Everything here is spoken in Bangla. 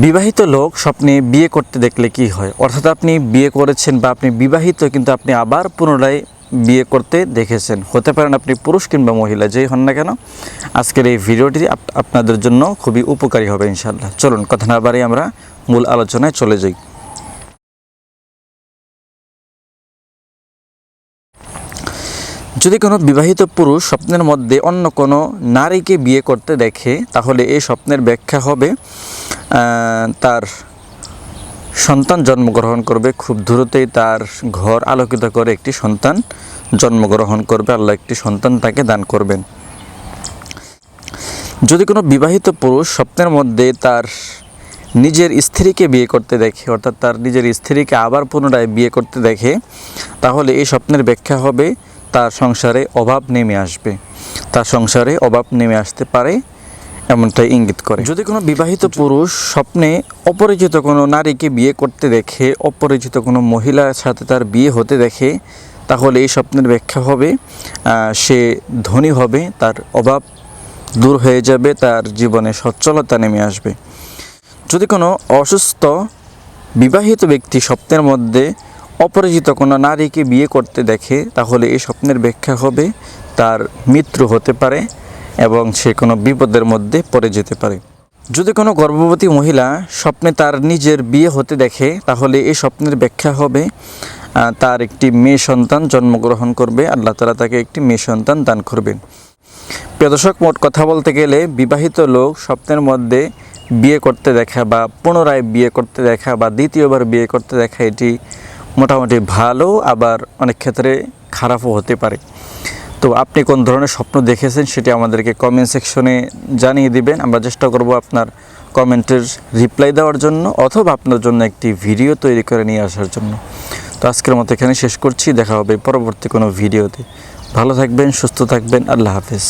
বিবাহিত লোক স্বপ্নে বিয়ে করতে দেখলে কি হয়? অর্থাৎ আপনি বিয়ে করেছেন বা আপনি বিবাহিত, কিন্তু আপনি আবার পুনরায় বিয়ে করতে দেখেছেন। হতে পারেন আপনি পুরুষ কিংবা মহিলা, যেই হন না কেন, আজকের এই ভিডিওটি আপ- আপনাদের জন্য খুবই উপকারী হবে ইনশাল্লাহ চলুন, কথা না বাড়ি আমরা মূল আলোচনায় চলে যাই। যদি কোনো বিবাহিত পুরুষ স্বপ্নের মধ্যে অন্য কোনো নারীকে বিয়ে করতে দেখে, তাহলে এই স্বপ্নের ব্যাখ্যা হবে তার সন্তান জন্মগ্রহণ করবে। খুব দ্রুতই তার ঘর আলোকিত করে একটি সন্তান জন্মগ্রহণ করবে। আল্লাহ একটি সন্তান তাকে দান করবেন। যদি কোনো বিবাহিত পুরুষ স্বপ্নের মধ্যে তার নিজের স্ত্রীকে বিয়ে করতে দেখে, অর্থাৎ তার নিজের স্ত্রীকে আবার পুনরায় বিয়ে করতে দেখে, তাহলে এই স্বপ্নের ব্যাখ্যা হবে, তার সংসারে অভাব নেমে আসবে। তার সংসারে অভাব নেমে আসতে পারে। এমনটাই ইঙ্গিত করে। যদি কোনো বিবাহিত পুরুষ স্বপ্নে অপরিচিত কোনো নারীকে বিয়ে করতে দেখে, অপরিচিত কোনো মহিলার সাথে তার বিয়ে হতে দেখে, তাহলে এই স্বপ্নের ব্যাখ্যা হবে সে ধনী হবে, তার অভাব দূর হয়ে যাবে, তার জীবনে সচ্ছলতা নেমে আসবে। যদি কোনো অসুস্থ বিবাহিত ব্যক্তি স্বপ্নের মধ্যে অপরিচিত কোনো নারীকে বিয়ে করতে দেখে, তাহলে এই স্বপ্নের ব্যাখ্যা হবে, তার মৃত্যু হতে পারে এবং সে কোনো বিপদের মধ্যে পড়ে যেতে পারে। যদি কোনো গর্ভবতী মহিলা স্বপ্নে তার নিজের বিয়ে হতে দেখে, তাহলে এই স্বপ্নের ব্যাখ্যা হবে তার একটি মেয়ে সন্তান জন্মগ্রহণ করবে, আল্লাহ তালা তাকে একটি মেয়ে সন্তান দান করবেন। প্রদর্শক মোট কথা বলতে গেলে বিবাহিত লোক স্বপ্নের মধ্যে বিয়ে করতে দেখা বা পুনরায় বিয়ে করতে দেখা বা দ্বিতীয়বার বিয়ে করতে দেখা, এটি মোটামুটি ভালো, আবার অনেক ক্ষেত্রে খারাপও হতে পারে। তো আপনি কোন ধরনের স্বপ্ন দেখেছেন সেটি আমাদেরকে কমেন্ট সেকশনে জানিয়ে দিবেন। আমরা চেষ্টা করব আপনার কমেন্টের রিপ্লাই দেওয়ার জন্য অথবা আপনার জন্য একটি ভিডিও তৈরি করে নিয়ে আসার জন্য। তো আজকের মতো এখানে শেষ করছি। দেখা হবে পরবর্তী কোনো ভিডিওতে ভালো থাকবেন, সুস্থ থাকবেন। আল্লাহ হাফেজ।